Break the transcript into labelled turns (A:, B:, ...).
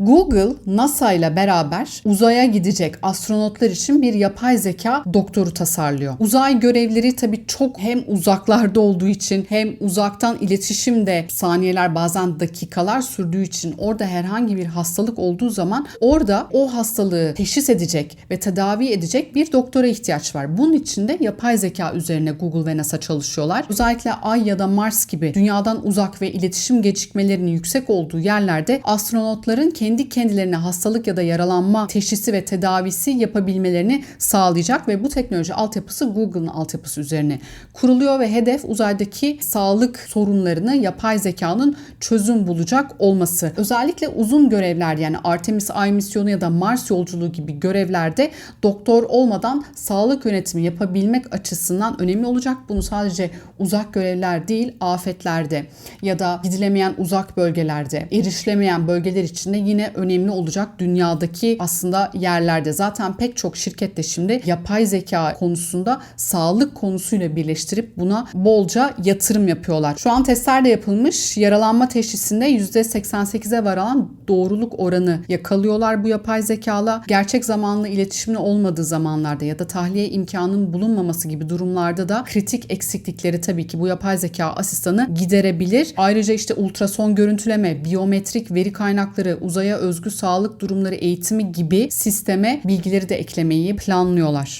A: Google, NASA ile beraber uzaya gidecek astronotlar için bir yapay zeka doktoru tasarlıyor. Uzay görevleri tabii çok hem uzaklarda olduğu için hem uzaktan iletişim de saniyeler bazen dakikalar sürdüğü için orada herhangi bir hastalık olduğu zaman orada o hastalığı teşhis edecek ve tedavi edecek bir doktora ihtiyaç var. Bunun için de yapay zeka üzerine Google ve NASA çalışıyorlar. Özellikle Ay ya da Mars gibi dünyadan uzak ve iletişim gecikmelerinin yüksek olduğu yerlerde astronotların kendi kendilerine hastalık ya da yaralanma teşhisi ve tedavisi yapabilmelerini sağlayacak ve bu teknoloji altyapısı Google'ın altyapısı üzerine kuruluyor ve hedef uzaydaki sağlık sorunlarını yapay zekanın çözüm bulacak olması. Özellikle uzun görevler yani Artemis Ay misyonu ya da Mars yolculuğu gibi görevlerde doktor olmadan sağlık yönetimi yapabilmek açısından önemli olacak. Bunu sadece uzak görevler değil, afetlerde ya da gidilemeyen uzak bölgelerde, erişilemeyen bölgeler için de yine önemli olacak dünyadaki aslında yerlerde. Zaten pek çok şirket de şimdi yapay zeka konusunda sağlık konusuyla birleştirip buna bolca yatırım yapıyorlar. Şu an testler de yapılmış. Yaralanma teşhisinde %88'e varan doğruluk oranı yakalıyorlar bu yapay zekala. Gerçek zamanlı iletişimin olmadığı zamanlarda ya da tahliye imkanının bulunmaması gibi durumlarda da kritik eksiklikleri tabii ki bu yapay zeka asistanı giderebilir. Ayrıca işte ultrason görüntüleme, biyometrik veri kaynakları, uzaya özgü sağlık durumları eğitimi gibi sisteme bilgileri de eklemeyi planlıyorlar.